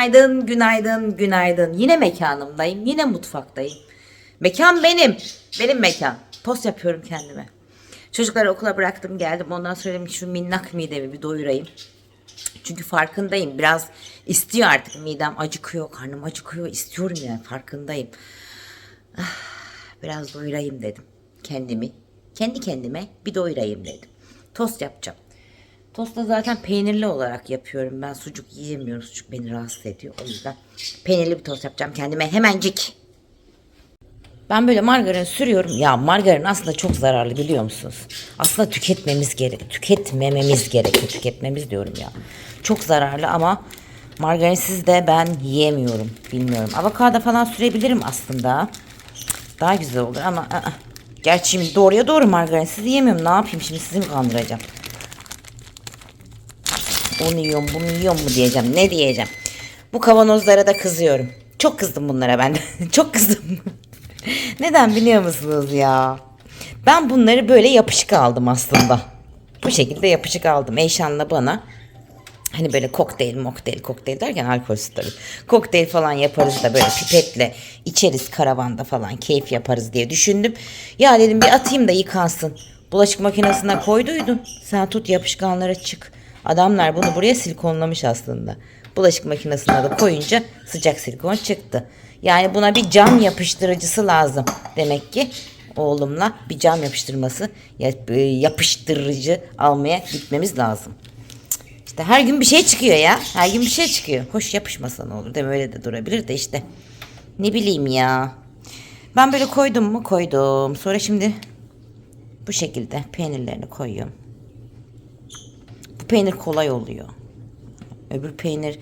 Günaydın, günaydın, günaydın. Yine mekanımdayım, yine mutfaktayım. Mekan benim, benim mekan. Post yapıyorum kendime. Çocukları okula bıraktım geldim. Ondan sonra dedim şu minnak midemi bir doyurayım. Çünkü farkındayım. Biraz istiyor artık midem acıkıyor, karnım acıkıyor. istiyorum yani farkındayım. Ah, Biraz doyurayım dedim kendimi. Kendi kendime bir doyurayım dedim. Tost yapacağım. Tost da zaten peynirli olarak yapıyorum. Ben sucuk yiyemiyorum. Sucuk beni rahatsız ediyor. O yüzden peynirli bir tost yapacağım kendime hemencik. Ben böyle margarin sürüyorum. Ya margarin aslında çok zararlı biliyor musunuz? Aslında tüketmemiz gerek. Tüketmememiz gerekiyor. Tüketmemiz diyorum ya. Çok zararlı ama margarinsiz de ben yiyemiyorum. Bilmiyorum. Avokado falan sürebilirim aslında. Daha güzel olur ama ı-ı. Gerçi şimdi doğruya doğru margarinsiz yiyemiyorum. Ne yapayım şimdi sizi mi kandıracağım? Onu yiyorum bunu yiyorum mu diyeceğim. Ne diyeceğim? Bu kavanozlara da kızıyorum. Çok kızdım bunlara ben. Çok kızdım. Neden biliyor musunuz ya? Ben bunları böyle yapışık aldım aslında. Bu şekilde yapışık aldım. Eyşan'la bana hani böyle kokteyl mokteyl kokteyl derken alkolsüz tabii. Kokteyl falan yaparız da böyle pipetle içeriz karavanda falan keyif yaparız diye düşündüm. Ya dedim bir atayım da yıkansın. Bulaşık makinesine koyduydun. Sen tut yapışkanlara çık. Adamlar bunu buraya silikonlamış aslında. Bulaşık makinesine de koyunca sıcak silikon çıktı. Yani buna bir cam yapıştırıcısı lazım. Demek ki oğlumla bir cam yapıştırması yap- yapıştırıcı almaya gitmemiz lazım. İşte her gün bir şey çıkıyor ya. Her gün bir şey çıkıyor. Hoş yapışmasa ne olur değil? Öyle de durabilir de işte. Ne bileyim ya. Ben böyle koydum mu? Koydum. Sonra şimdi bu şekilde peynirlerini koyuyorum. Peynir kolay oluyor. Öbür peynir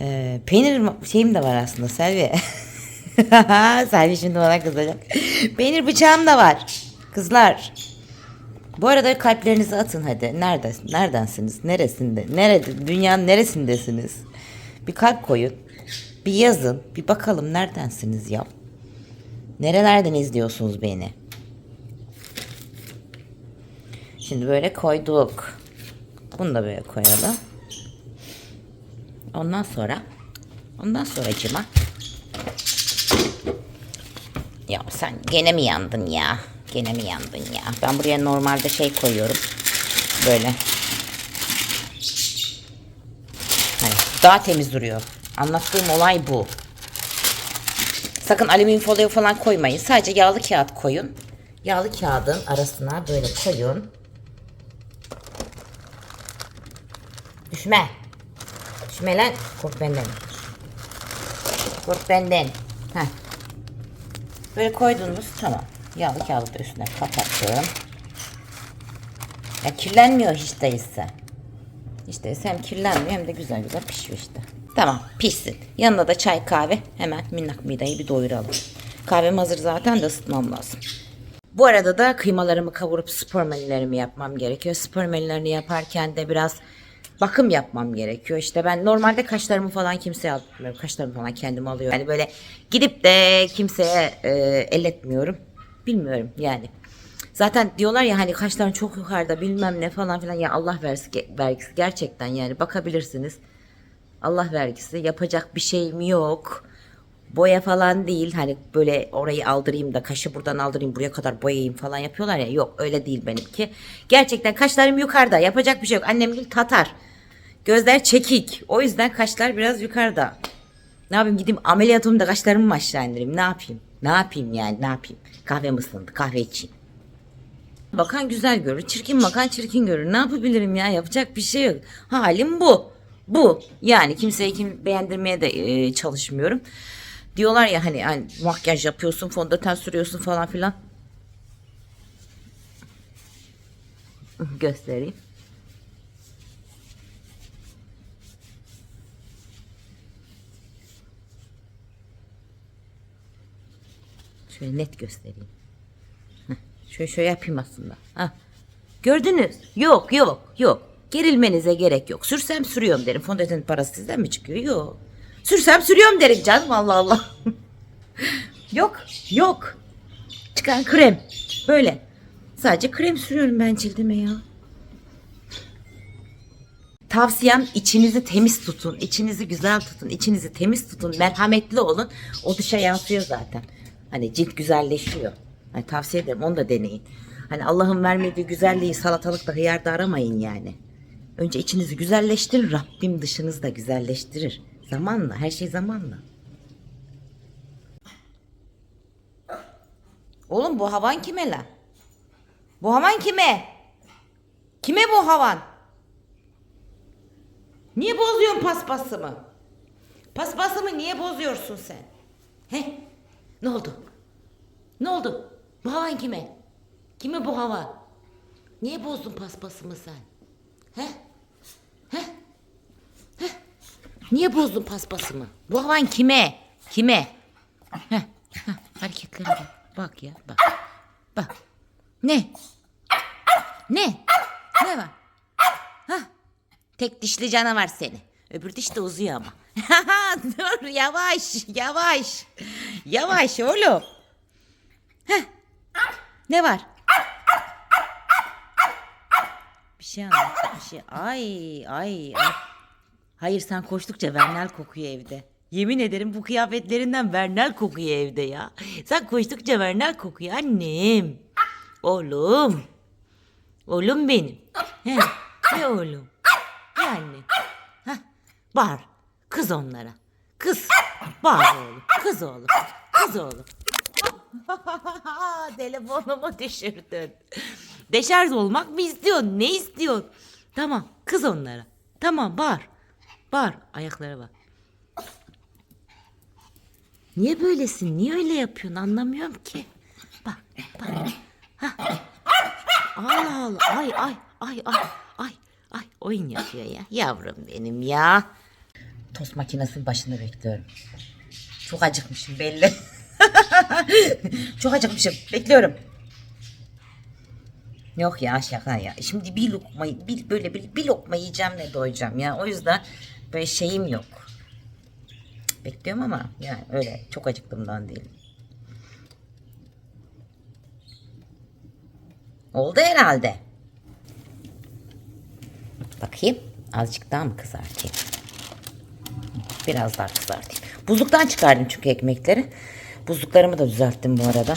e, peynir şeyim de var aslında Selvi. Selvi şimdi bana kızacak. Peynir bıçağım da var. Kızlar. Bu arada kalplerinizi atın hadi. Nerede, neredensiniz? Neresinde? Nerede? Dünyanın neresindesiniz? Bir kalp koyun. Bir yazın. Bir bakalım neredensiniz ya? Nerelerden izliyorsunuz beni? Şimdi böyle koyduk. Bunu da böyle koyalım. Ondan sonra ondan sonra cıma. Ya sen gene mi yandın ya? Gene mi yandın ya? Ben buraya normalde şey koyuyorum. Böyle. Hani daha temiz duruyor. Anlattığım olay bu. Sakın alüminyum folyo falan koymayın. Sadece yağlı kağıt koyun. Yağlı kağıdın arasına böyle koyun. Düşme. Düşme lan. Kork benden. Kork benden. Heh. Böyle koydunuz tamam. Yağlı kağıdı üstüne kapattım. Ya kirlenmiyor hiç değilse. Hiç değilse hem kirlenmiyor hem de güzel güzel pişiyor işte. Tamam pişsin. Yanına da çay kahve hemen minnak mideyi bir doyuralım. Kahvem hazır zaten de ısıtmam lazım. Bu arada da kıymalarımı kavurup spor yapmam gerekiyor. Spor yaparken de biraz bakım yapmam gerekiyor. İşte ben normalde kaşlarımı falan kimseye atmıyorum. Kaşlarımı falan kendim alıyorum. Yani böyle gidip de kimseye e, elletmiyorum. Bilmiyorum yani. Zaten diyorlar ya hani kaşların çok yukarıda bilmem ne falan filan. Ya Allah vergisi, vergisi gerçekten yani bakabilirsiniz. Allah vergisi yapacak bir şeyim yok. Boya falan değil hani böyle orayı aldırayım da kaşı buradan aldırayım buraya kadar boyayayım falan yapıyorlar ya yok öyle değil benimki. Gerçekten kaşlarım yukarıda yapacak bir şey yok. Annem gibi Tatar. Gözler çekik. O yüzden kaşlar biraz yukarıda. Ne yapayım gideyim ameliyatımda kaşlarımı mı aşağı ne yapayım? Ne yapayım yani ne yapayım? Kahve ısındı kahve içeyim. Bakan güzel görür, çirkin bakan çirkin görür. Ne yapabilirim ya? Yapacak bir şey yok. Halim bu. Bu. Yani kimseyi kim beğendirmeye de e, çalışmıyorum. Diyorlar ya hani, hani makyaj yapıyorsun, fondöten sürüyorsun falan filan. Göstereyim. Şöyle net göstereyim. Şöyle şöyle yapayım aslında. Ha. Gördünüz? Yok yok yok. Gerilmenize gerek yok. Sürsem sürüyorum derim. Fondöten parası sizden mi çıkıyor? Yok. Sürsem sürüyorum derim canım Allah Allah. yok yok. Çıkan krem. Böyle. Sadece krem sürüyorum ben cildime ya. tavsiyem içinizi temiz tutun. içinizi güzel tutun. içinizi temiz tutun. Merhametli olun. O dışa yansıyor zaten. Hani cilt güzelleşiyor. Hani tavsiye ederim onu da deneyin. Hani Allah'ın vermediği güzelliği salatalıkta hıyarda aramayın yani. Önce içinizi güzelleştirin. Rabbim dışınızı da güzelleştirir. Zamanla. Her şey zamanla. Oğlum bu havan kime lan? Bu havan kime? Kime bu havan? Niye bozuyorsun paspasımı? Paspasımı niye bozuyorsun sen? He? Ne oldu? Ne oldu? Bu havan kime? Kime bu hava? Niye bozdun paspasımı sen? He? He? He? Niye bozdun paspasımı? Bu havan kime? Kime? Heh, heh, hareketlere bak. Bak ya bak. Bak. Ne? Ne? Ne var? Hah. Tek dişli canavar seni. Öbür diş de uzuyor ama. Dur yavaş yavaş. Yavaş oğlum. Ne var? Bir şey anlat. Bir şey. Ay ay ay. Hayır sen koştukça Vernel kokuyor evde. Yemin ederim bu kıyafetlerinden Vernel kokuyor evde ya. Sen koştukça Vernel kokuyor annem. Oğlum. Oğlum benim. He, ne oğlum? Ne anne? Heh, bağır. Kız onlara. Kız. Bağır oğlum. Kız oğlum. Kız oğlum. Telefonumu düşürdün. Deşarj olmak mı istiyorsun? Ne istiyorsun? Tamam. Kız onlara. Tamam bağır. Bağır. Ayaklara bak. Niye böylesin? Niye öyle yapıyorsun? Anlamıyorum ki. Bak. Bak. Hah. Allah Allah. Ay ay ay ay ay ay oyun yapıyor ya. Yavrum benim ya. Tost makinesinin başında bekliyorum. Çok acıkmışım belli. Çok acıkmışım. Bekliyorum. Yok ya şaka ya. Şimdi bir lokma bir böyle bir, bir lokma yiyeceğim ne doyacağım ya. O yüzden böyle şeyim yok. Bekliyorum ama yani öyle çok acıktığımdan değil. Oldu herhalde. Bakayım. Azıcık daha mı kızartayım? Biraz daha kızartayım. Buzluktan çıkardım çünkü ekmekleri. Buzluklarımı da düzelttim bu arada.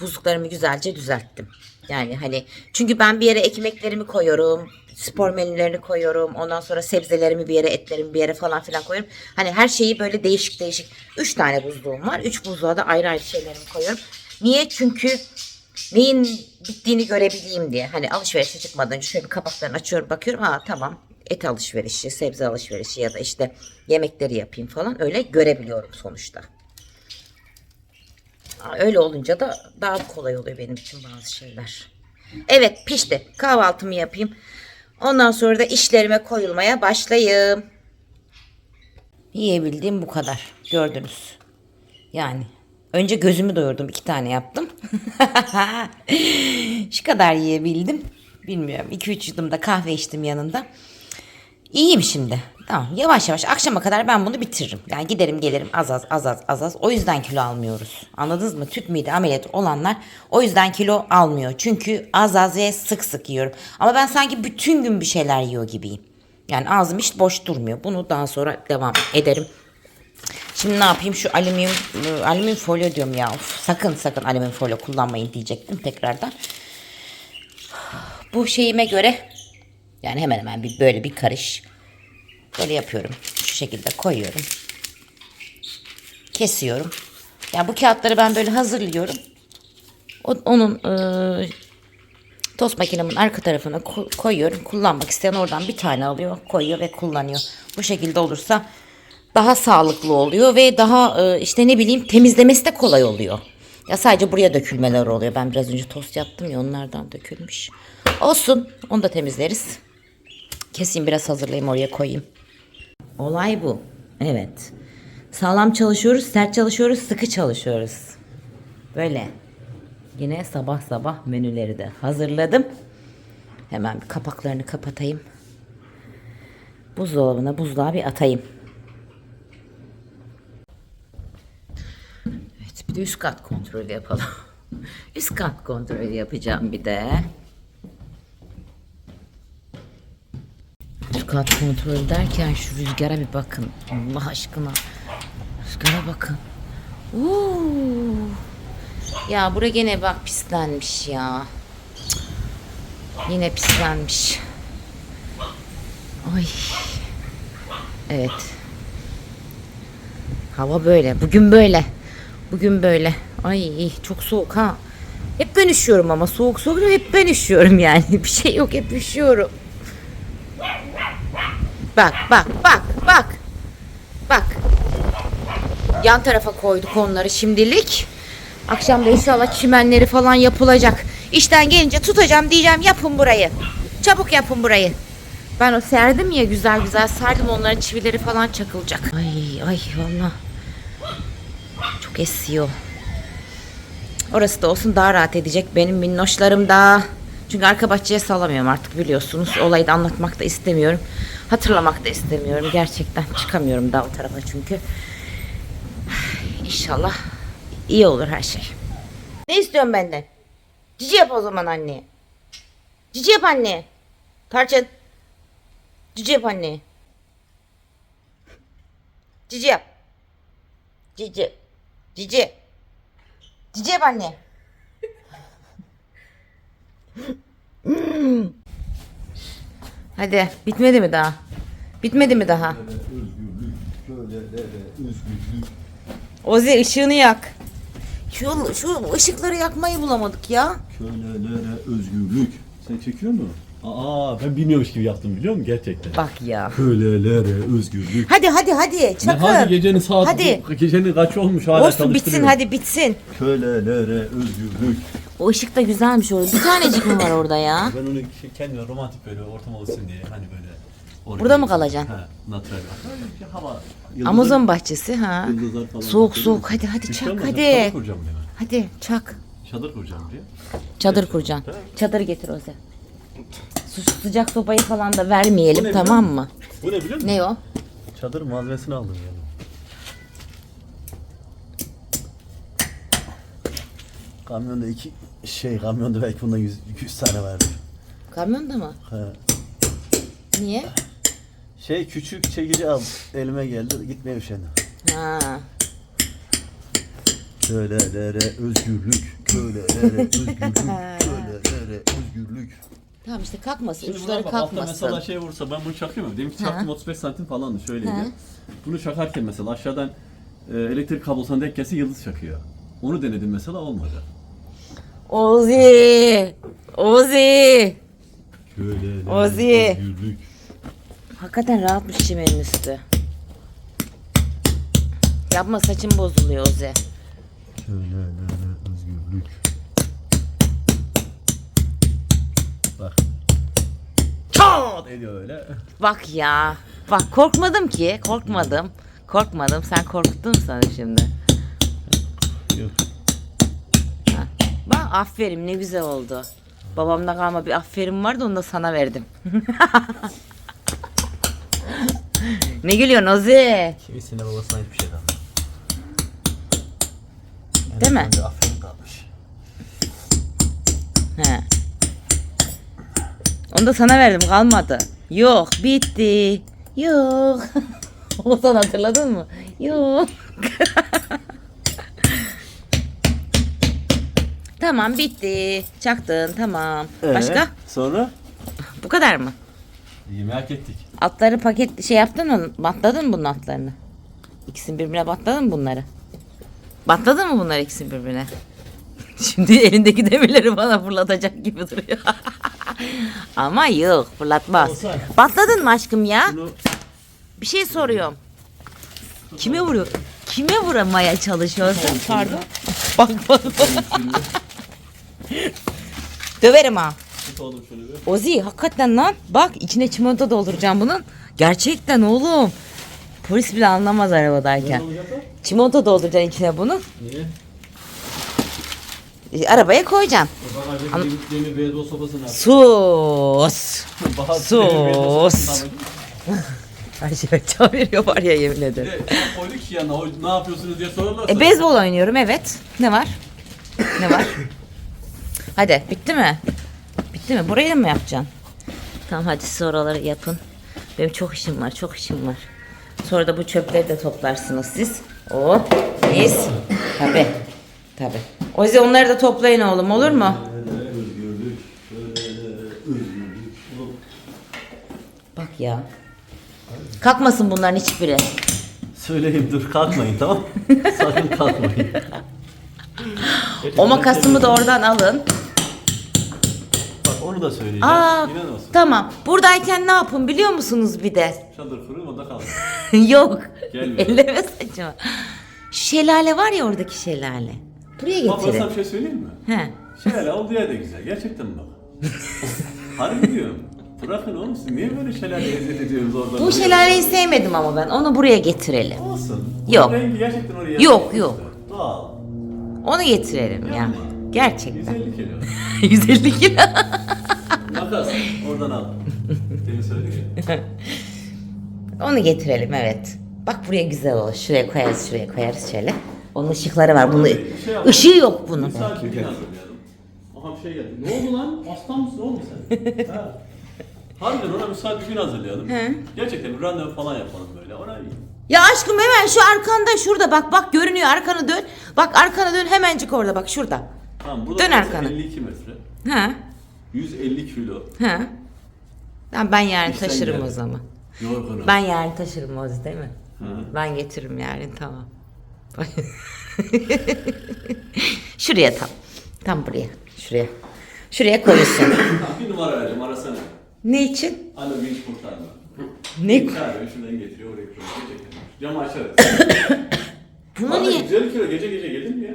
Buzluklarımı güzelce düzelttim. Yani hani çünkü ben bir yere ekmeklerimi koyuyorum. Spor menülerini koyuyorum. Ondan sonra sebzelerimi bir yere, etlerimi bir yere falan filan koyuyorum. Hani her şeyi böyle değişik değişik. Üç tane buzluğum var. Üç buzluğa da ayrı ayrı şeylerimi koyuyorum. Niye? Çünkü neyin bittiğini görebileyim diye. Hani alışverişe çıkmadan önce şöyle bir kapaklarını açıyorum bakıyorum. Aa tamam et alışverişi, sebze alışverişi ya da işte yemekleri yapayım falan öyle görebiliyorum sonuçta. Öyle olunca da daha kolay oluyor benim için bazı şeyler. Evet pişti. Kahvaltımı yapayım. Ondan sonra da işlerime koyulmaya başlayayım. Yiyebildiğim bu kadar. Gördünüz. Yani önce gözümü doyurdum. iki tane yaptım. Şu kadar yiyebildim. Bilmiyorum. 2-3 yudum da kahve içtim yanında. İyiyim şimdi. Tamam yavaş yavaş akşama kadar ben bunu bitiririm. Yani giderim gelirim az az az az az az. O yüzden kilo almıyoruz. Anladınız mı? Tüp mide ameliyatı olanlar o yüzden kilo almıyor. Çünkü az az ve sık sık yiyorum. Ama ben sanki bütün gün bir şeyler yiyor gibiyim. Yani ağzım hiç boş durmuyor. Bunu daha sonra devam ederim. Şimdi ne yapayım şu alüminyum alüminyum folyo diyorum ya. Of, sakın sakın alüminyum folyo kullanmayın diyecektim tekrardan. Bu şeyime göre yani hemen hemen bir böyle bir karış böyle yapıyorum. Şu şekilde koyuyorum. Kesiyorum. Yani bu kağıtları ben böyle hazırlıyorum. Onun e, tost makinemin arka tarafına ko- koyuyorum. Kullanmak isteyen oradan bir tane alıyor, koyuyor ve kullanıyor. Bu şekilde olursa daha sağlıklı oluyor ve daha e, işte ne bileyim temizlemesi de kolay oluyor. Ya sadece buraya dökülmeler oluyor. Ben biraz önce tost yaptım ya onlardan dökülmüş. Olsun onu da temizleriz. Keseyim biraz hazırlayayım oraya koyayım. Olay bu. Evet. Sağlam çalışıyoruz, sert çalışıyoruz, sıkı çalışıyoruz. Böyle. Yine sabah sabah menüleri de hazırladım. Hemen bir kapaklarını kapatayım. Buzdolabına buzluğa bir atayım. Evet bir de üst kat kontrolü yapalım. üst kat kontrolü yapacağım bir de. Kat kontrol derken şu rüzgara bir bakın. Allah aşkına. Rüzgara bakın. Oo. Ya bura gene bak pislenmiş ya. Yine pislenmiş. Ay. Evet. Hava böyle. Bugün böyle. Bugün böyle. Ay çok soğuk ha. Hep ben üşüyorum ama soğuk soğuk hep ben üşüyorum yani. Bir şey yok hep üşüyorum. Bak bak bak bak. Bak. Yan tarafa koyduk onları şimdilik. Akşam da inşallah çimenleri falan yapılacak. İşten gelince tutacağım diyeceğim yapın burayı. Çabuk yapın burayı. Ben o serdim ya güzel güzel serdim onların çivileri falan çakılacak. Ay ay valla. Çok esiyor. Orası da olsun daha rahat edecek benim minnoşlarım da. Çünkü arka bahçeye salamıyorum artık biliyorsunuz. Olayı da anlatmak da istemiyorum. Hatırlamak da istemiyorum. Gerçekten çıkamıyorum daha o tarafa çünkü. İnşallah iyi olur her şey. Ne istiyorsun benden? Cici yap o zaman anne. Cici yap anne. Tarçın. Cici yap anne. Cici yap. Cici. Cici. Cici yap anne. Hadi bitmedi mi daha? Bitmedi mi daha? Özgürlük, kölelere özgürlük. Ozi ışığını yak. Şu, şu ışıkları yakmayı bulamadık ya. Kölelere özgürlük. Sen çekiyor mu? Aa ben bilmiyormuş gibi yaptım biliyor musun gerçekten? Bak ya. Kölelere özgürlük. Hadi hadi hadi. Ne hadi gecenin saat Hadi. gecenin kaç olmuş hala Olsun bitsin hadi bitsin. Kölelere özgürlük. O ışık da güzelmiş orada. Bir tanecik mi var orada ya? Ben onu şey, kendime romantik böyle ortam olsun diye hani böyle. oraya- Burada mı kalacaksın? Ha, natural. Böyle bir hava. Yıldızlar- Amazon bahçesi ha. Yıldızlar falan. Soğuk soğuk hadi hadi şey çak olmaz, hadi. Çadır kuracağım ben. Hadi çak. Çadır kuracağım diye. Çadır kuracaksın. Çadır getir Ozi. Su sıcak sobayı falan da vermeyelim Bu ne tamam biliyor mı? Bu ne biliyor musun? Ne o? Çadır malzemesini aldım yani. Kamyonda iki şey kamyonda belki bundan 100, 200 tane vardı. Kamyonda mı? Ha. Niye? Şey küçük çekici al elime geldi gitmeye üşendim. Ha. Kölelere özgürlük, kölelere özgürlük, kölelere özgürlük. Tamam işte kalkmasın. Şimdi buna Uçları bak, altta kalkmasın. mesela şey vursa ben bunu çakıyorum. Demin ki Ha. çaktım 35 santim falandı şöyleydi. Ha. Bunu çakarken mesela aşağıdan e, elektrik kablosuna denk gelse yıldız çakıyor. Onu denedim mesela olmadı. Ozi! Ozi! Ozi. özgürlük. Hakikaten rahatmış çimenin üstü. Yapma saçın bozuluyor Ozi. Kölelere özgürlük. Bak. Çat ediyor öyle. Bak ya. Bak korkmadım ki. Korkmadım. Korkmadım. Sen korkuttun sana şimdi. Aferin ne güzel oldu. Babamda kalma bir aferin vardı onu da sana verdim. ne gülüyorsun Ozi? Kimisine babasına hiçbir şey kalmadı. Değil mi? Önce aferin kalmış. He. Onu da sana verdim kalmadı. Yok bitti. Yok. Olsan hatırladın mı? Yok. tamam bitti. Çaktın tamam. Başka? Ee, Sonra? Bu kadar mı? Yemeği hak ettik. Atları paket şey yaptın mı? Bantladın mı bunun atlarını? İkisini birbirine bantladın mı bunları? Bantladın mı bunları ikisini birbirine? Şimdi elindeki demirleri bana fırlatacak gibi duruyor. Ama yok fırlatmaz. Olsay. Bantladın mı aşkım ya? Bunu Bir şey soruyorum. Kime vuruyor? Kime vuramaya çalışıyorsun? Pardon. Bak bak. Döverim ha. tut oğlum şunu bir. Ozi hakikaten lan bak içine çimento dolduracağım bunun. Gerçekten oğlum. Polis bile anlamaz arabadayken. Ne olacak lan? Çimento dolduracaksın içine bunu. Niye? E, Arabaya koyacaksın. Demir, demir sopasını al. Sus. Sus. sopasını al. Her şey çeviriyor var ya yemin ederim. Bir de sen koyduk ki yanına o- ne yapıyorsunuz diye sorarlarsa. E beyzbol oynuyorum evet. Ne var? Ne var? Hadi bitti mi? Bitti mi? Burayı da mı yapacaksın? Tamam hadi siz oraları yapın. Benim çok işim var, çok işim var. Sonra da bu çöpleri de toplarsınız siz. Oh, mis. Tabii, tabii. O yüzden onları da toplayın oğlum, olur mu? Özgürlük, özgürlük. Bak ya. Kalkmasın bunların hiçbiri. Söyleyeyim dur kalkmayın tamam Sakın kalkmayın. O makasımı da oradan alın. Bak onu da söyleyeceğim. Aa, İnan olsun. tamam. Buradayken ne yapın biliyor musunuz bir de? Çadır kurun o da kalsın. Yok. Gelme. Elleme saçma. Şu şelale var ya oradaki şelale. Buraya Bak ben sana getirin. bir şey söyleyeyim mi? He. Şelale olduğu yer de güzel. Gerçekten bak. Harbi diyorum. Bırakın oğlum siz niye böyle şelale eziyet ediyorsunuz orada? Bu şelaleyi sevmedim ama ben. Onu buraya getirelim. Olsun. Yok. Rengi gerçekten oraya Yok, yok. Doğal. Onu getirelim ya. Gerçekten. 150 kilo. 150 kilo. Makas. Oradan al. Söyledik ya. Onu getirelim evet. Bak buraya güzel olur. Şuraya koyarız, şuraya koyarız şöyle. Onun ışıkları var. Bunun Şey yap- ışığı yok bunun. Saat bir hazırlayalım. Aha bir şey geldi. Ne oldu lan? Hasta mısın oğlum sen? ha. Harbiden ona müsait bir gün hazırlayalım. He. Gerçekten bir randevu falan yapalım böyle. Ona iyi. Ya aşkım hemen şu arkanda şurada bak bak görünüyor arkanı dön. Bak arkana dön hemencik orada bak şurada. Tamam burada Dön burası arkana. 52 metre. Ha 150 kilo. ha. Tamam ben yarın İşten taşırım geldi. o zaman. Yorgunum. Ben yarın taşırım o değil mi? Hı. Ben getiririm yarın tamam. Şuraya tam. Tam buraya. Şuraya. Şuraya koyuyorsun. Bir numara vereceğim arasana. ne için? Alo vinç kurtarma. Ne? Çağırıyor şuradan getiriyor oraya koyuyor. Gerçekten. Camı açarız. Bunu Vallahi niye? 150 kilo gece gece gelir mi ya?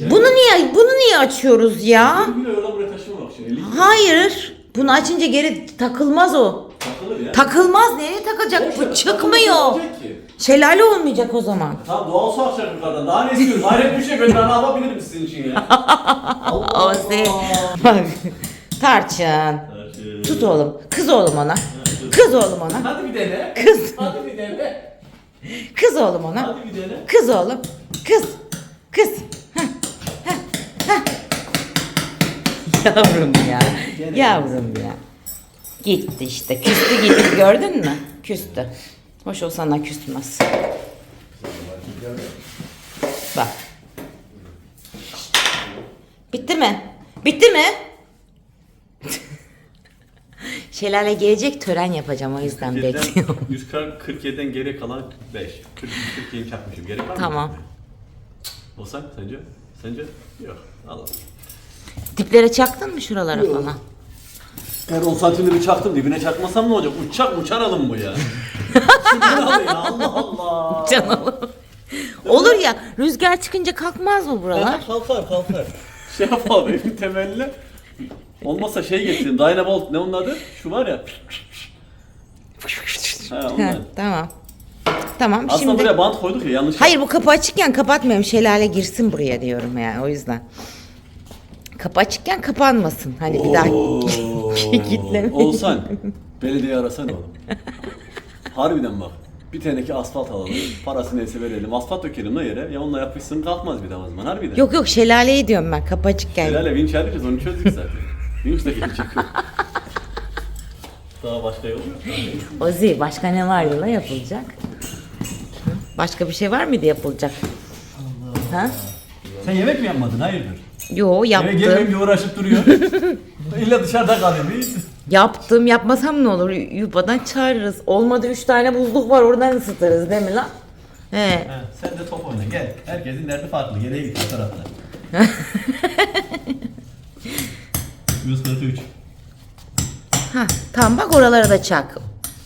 Bunu niye? Bunu niye açıyoruz ya? 1 kilo yola buraya taşımamak için 50 kilo. Hayır. Bunu açınca geri takılmaz o. Takılır ya. Takılmaz. Nereye takacak? Bu çıkmıyor. Olacak ki. Şelale olmayacak o zaman. Tamam doğal su akacak yukarıdan. Daha ne istiyorsun? Hayret bir şey ben daha ne yapabilirim sizin için ya? Allah O se- Bak. Tarçın. Tarçın. Tut oğlum. Kız oğlum ona. Kız oğlum ona. Hadi bir dene. Kız. Hadi bir dene. Kız oğlum ona. Hadi bir dene. Kız oğlum. Kız. Kız. Yavrum ya. Gene Yavrum ya. Gitti işte. Küstü gitti gördün mü? Küstü. Hoş o sana küsmez. Bak. Bitti mi? Bitti mi? Şelale gelecek tören yapacağım o yüzden bekliyorum. 147'den geri kalan 5. 42'yi çakmışım. Gerek var mı? Tamam. Olsan sence? Sence? Yok. Al al. Diplere çaktın mı şuralara falan? Eğer 10 santimde bir çaktım dibine çakmasam ne olacak? Uçak uçan alım bu ya. Allah Allah. Canım. Olur ya rüzgar çıkınca kalkmaz mı buralar? kalkar kalkar. Şey yapalım evin temeline. Olmazsa şey getirin. Dynavolt ne onun adı? Şu var ya. Ha Ha, ondan. tamam. Tamam Aslında şimdi. buraya bant koyduk ya yanlış. Hayır bu kapı açıkken kapatmıyorum. Şelale girsin buraya diyorum yani o yüzden. Kapı açıkken kapanmasın. Hani bir daha Kitleme. Olsan belediye arasana oğlum. Harbiden bak. Bir teneke asfalt alalım. Parası neyse verelim. Asfalt dökelim la yere. Ya onunla yapışsın kalkmaz bir daha o zaman. Harbiden. Yok yok şelaleyi diyorum ben kapı açıkken. Helal vinç arayacağız onu çözdük zaten. vinç de gelecek. Daha başka yol yok. Ozi başka ne var yola yapılacak? Başka bir şey var mıydı yapılacak? Ha? Sen yemek mi yapmadın? Hayırdır? Yo yaptım. gelmeyince uğraşıp duruyor. İlla dışarıda kalıyor. Bir... Yaptım yapmasam ne olur? Yupadan çağırırız. Olmadı üç tane buzluk var oradan ısıtırız değil mi lan? He. Ha, sen de top oyna gel. Herkesin derdi farklı. Geriye git o tarafta. 143. Ha, tamam bak oralara da çak.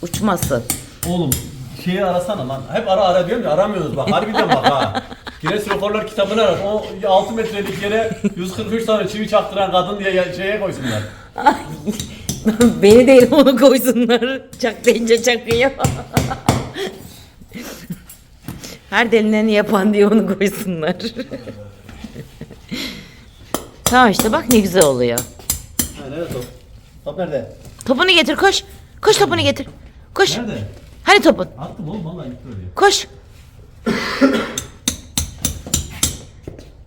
Uçmasın. Oğlum şeyi arasana lan. Hep ara ara diyorum ya aramıyoruz bak. Harbiden bak ha. Guinness Rekorlar kitabını ara. O 6 metrelik yere 143 tane çivi çaktıran kadın diye ya- şeye koysunlar. Beni değil onu koysunlar. Çak deyince çakıyor. Her delineni yapan diye onu koysunlar. tamam işte bak ne güzel oluyor. Ha nerede top? Top nerede? Topunu getir koş. Koş topunu getir. Koş. Nerede? Hani topun? Attım oğlum vallahi gitti oraya. Koş.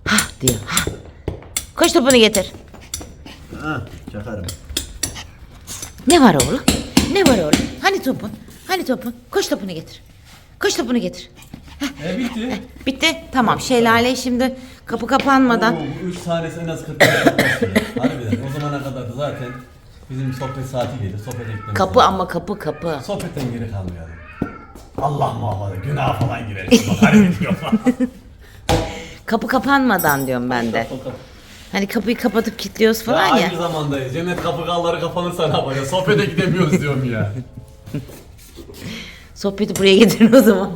Ha diyor. Ha. Koş topunu getir. Ha çakarım. Ne var oğlum? Ne var oğlum? Hani topun? Hani topun? Koş topunu getir. Koş topunu getir. E bitti. Bitti. Tamam. Şelale şimdi kapı kapanmadan. Oo, bu üç tanesi en az 40 dakika sürüyor. Harbiden. O zamana kadar da zaten bizim sohbet saati gelir. Sohbet eklememiz Kapı ama kapı kapı. Sohbetten geri kalmayalım. Allah muhafaza günah falan girer. Bak harbi diyor falan. Kapı kapanmadan diyorum ben de. Hani kapıyı kapatıp kilitliyoruz Ya falan ya. aynı zamanda cennet kapı kalları kapanırsa ne yapacağız? Sohbete gidemiyoruz diyorum ya. Sohbeti buraya getirin o zaman.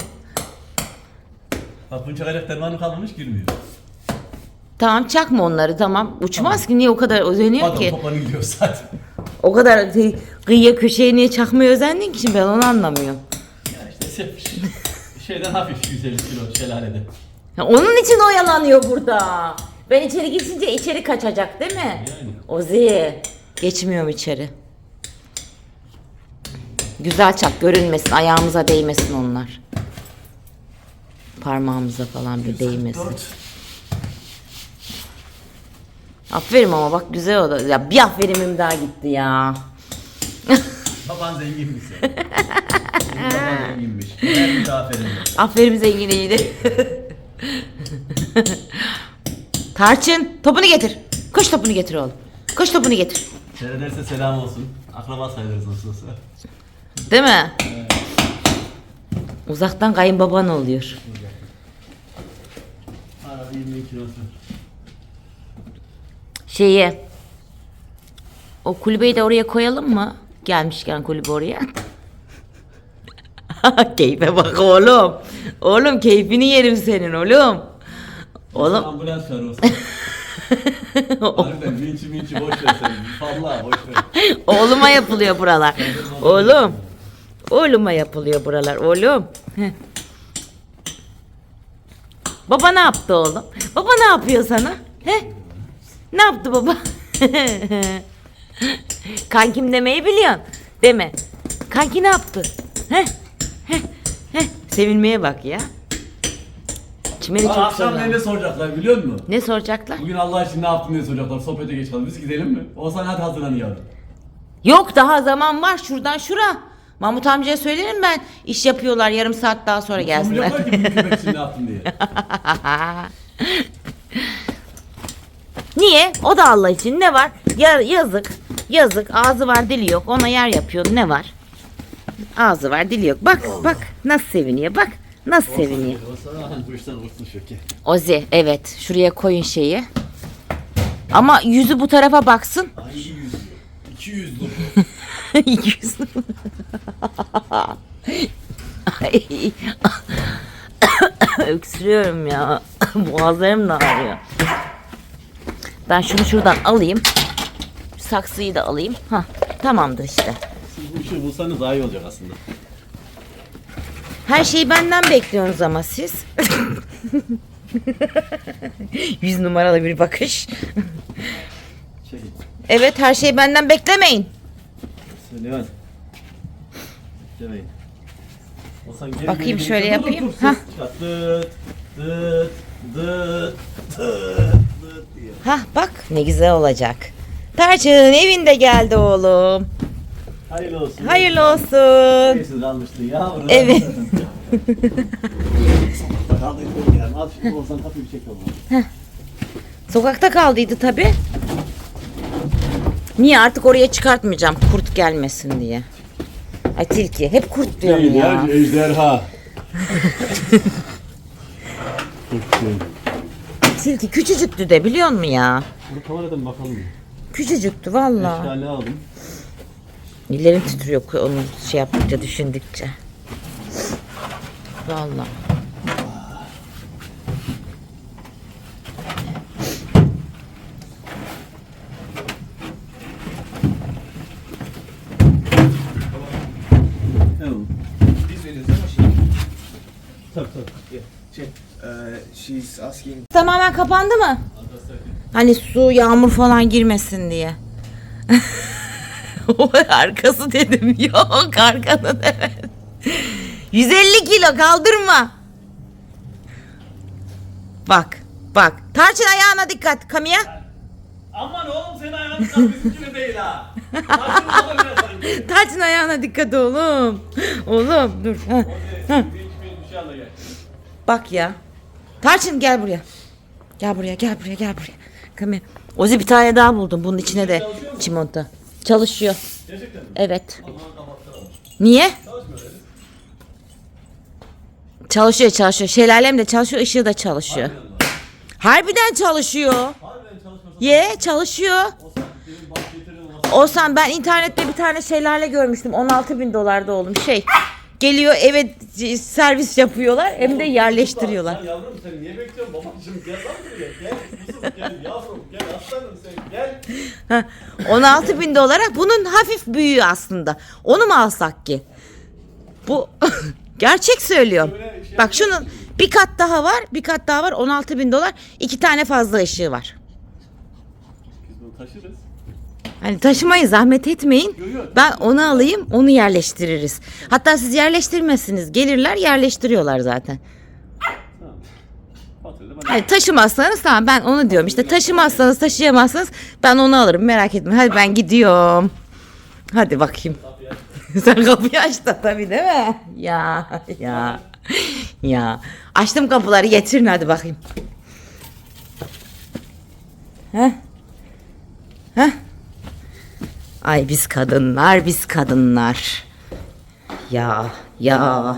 Bak bunun çakacak dermanı kalmamış girmiyor. Tamam çakma onları tamam. Uçmaz ki niye o kadar özeniyor Pardon ki? toplanı gidiyor zaten. O kadar kıy- kıyıya köşeye niye çakmaya özendin ki şimdi ben onu anlamıyorum. Ya işte se- şeyden hafif 150 kilo şelalede. Ya onun için oyalanıyor burada. Ben içeri geçince içeri kaçacak değil mi? Yani. Ozi. Geçmiyorum içeri. Güzel çak görünmesin ayağımıza değmesin onlar. Parmağımıza falan bir değmesin. Aferin ama bak güzel oldu. Ya bir aferimim daha gitti ya. Baban zenginmiş ya. Zenginmiş. Her bir aferin. Aferin zengin iyiydi. Tarçın topunu getir. Koş topunu getir oğlum. Koş topunu getir. Seyrederse selam olsun. Akraba sayılırız nasılsa. Değil mi? Uzaktan kayınbaban oluyor. Arada 20 kilosu. Şeyi o kulübeyi de oraya koyalım mı? Gelmişken kulübe oraya. Keyfe bak oğlum. Oğlum keyfini yerim senin oğlum. Oğlum Ambulans çağır olsun. Harbiden boş ver sen. Vallahi boş ver. oğluma yapılıyor buralar. Oğlum. Oğluma yapılıyor buralar oğlum. Baba ne yaptı oğlum? Baba ne yapıyor sana? He? Ne yaptı baba? Kankim demeyi biliyorsun. Deme. Kanki ne yaptı? He? He? He? Sevinmeye bak ya. Çimeni çok akşam seviyorum. ne soracaklar biliyor musun? Ne soracaklar? Bugün Allah için ne yaptın diye soracaklar. Sohbete geç. Biz gidelim mi? Oğuzhan hadi hazırlan yavrum. Yok daha zaman var şuradan şura. Mahmut amcaya söylerim ben. İş yapıyorlar yarım saat daha sonra gelsinler. Sormayacaklar ki bugün köpek için ne yaptın diye. Niye? O da Allah için ne var? Ya, yazık. Yazık. Ağzı var dili yok. Ona yer yapıyor. Ne var? Ağzı var dili yok. Bak bak nasıl seviniyor. Bak nasıl seviniyor. Ozi evet şuraya koyun şeyi. Ama yüzü bu tarafa baksın. Hangi yüz diyor? 200 dur. Yüz. Ay. Öksürüyorum ya. Boğazlarım da ağrıyor. Ben şunu şuradan alayım. Saksıyı da alayım. Ha, tamamdır işte. Bu işi bulsanız daha iyi olacak aslında. Her şeyi benden bekliyorsunuz ama siz. Yüz numaralı bir bakış. Çekil. Evet her şeyi benden beklemeyin. Süleyman. Geri Bakayım geri şöyle Dur, dur, yapayım. dur, Hah. ses çıkart. Dıt, dıt, dıt, dıt, dıt diye. Hah bak ne güzel olacak. Tarçın evinde geldi oğlum. Hayırlı olsun. Hayırlı olsun. Neyse kalmıştın yavrum. Evet. Çek. Sokakta kaldıydı tabi. Niye artık oraya çıkartmayacağım kurt gelmesin diye. Ay tilki hep kurt diyorum ya. ejderha. Tilki küçücüktü de biliyor musun ya? Bu kameradan bakalım? Küçücüktü valla. Eşkali aldım. Ellerim titriyor onu şey yaptıkça düşündükçe. Valla. Tamam. Biz veriyoruz ama şey. Şey, asking Tamamen kapandı mı? Hani su, yağmur falan girmesin diye. Arkası dedim. Yok arkanı demedim. 150 kilo kaldırma. Bak bak. Tarçın ayağına dikkat. Kamiya. Aman oğlum senin ayağın bizimkine değil ha. Taçın ayağına dikkat oğlum. Oğlum dur. Ha. Ha. Şey. Bak ya. Tarçın gel buraya. Gel buraya gel buraya gel buraya. Here. Ozi bir tane daha buldum bunun içine de çimento. Çalışıyor. Gerçekten mi? Evet. Niye? Çalışıyor çalışıyor. Şelalem de çalışıyor ışığı da çalışıyor. Harbiden çalışıyor. Ye çalışıyor. Olsan ben internette bir tane şelale görmüştüm. 16 bin dolarda oğlum şey. Geliyor eve c- servis yapıyorlar hem de yerleştiriyorlar. Sen yavrum sen niye bekliyorsun babacığım gel lan buraya gel yavrum gel aslanım sen gel. Heh, 16 bin dolara bunun hafif büyüğü aslında. Onu mu alsak ki? Bu gerçek söylüyorum. Şey Bak şunun bir kat daha var. Bir kat daha var. 16 bin dolar. iki tane fazla ışığı var. Biz bunu taşırız. Hani taşımayın zahmet etmeyin. Yo, yo. Ben onu alayım onu yerleştiririz. Hatta siz yerleştirmezsiniz. Gelirler yerleştiriyorlar zaten. Hani taşımazsanız tamam ben onu diyorum. İşte taşımazsanız taşıyamazsanız ben onu alırım merak etmeyin. Hadi ben gidiyorum. Hadi bakayım. Sen kapıyı açtın tabii değil mi? Ya ya ya. Açtım kapıları getirin hadi bakayım. Heh. Ay biz kadınlar biz kadınlar. Ya ya.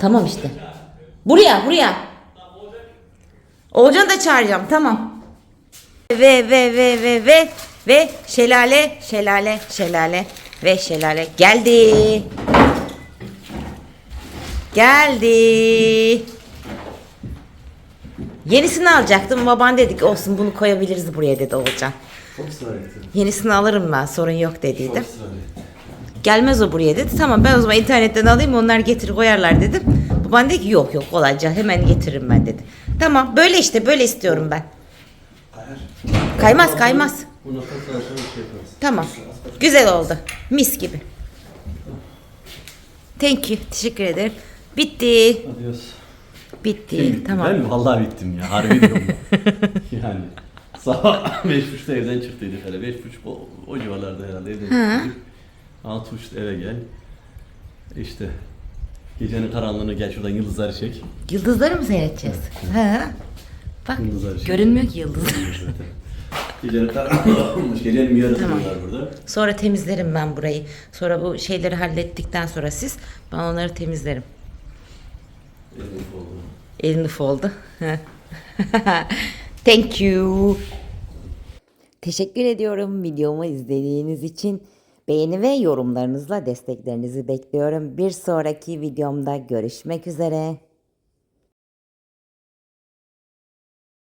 Tamam işte. Buraya buraya. Olcan'ı da çağıracağım tamam. Ve ve ve ve ve ve şelale şelale şelale ve şelale geldi. Geldi. Yenisini alacaktım. Baban dedik olsun bunu koyabiliriz buraya dedi Olcan. Çok ısrar. Yenisini alırım ben sorun yok dediydim. ısrar ettim. Gelmez o buraya dedi. Tamam ben o zaman internetten alayım onlar getir koyarlar dedim. Baban dedi ki yok yok kolayca hemen getiririm ben dedi. Tamam böyle işte böyle istiyorum ben. Kaymaz kaymaz. Sonra şey yaparız. Tamam. Güzel oldu. Mis gibi. Thank you. Teşekkür ederim. Bitti. Adios. Bitti. Tamam. Ben vallahi bittim ya. Harbi diyorum. yani sabah 5.30'da evden çıktıydık hele. 5.30 o, o civarlarda herhalde evden çıktık. 6.30'da eve gel. İşte gecenin karanlığını gel şuradan yıldızları çek. Yıldızları mı seyredeceğiz? Ha. Bak Yıldızları çek. görünmüyor ki yıldızlar. Zaten. Gecenin karanlığı olmuş. Gecenin yarısı Tamam. burada. Sonra temizlerim ben burayı. Sonra bu şeyleri hallettikten sonra siz ben onları temizlerim. Elim oldu. Elini foldu. Thank you. Teşekkür ediyorum videomu izlediğiniz için. Beğeni ve yorumlarınızla desteklerinizi bekliyorum. Bir sonraki videomda görüşmek üzere.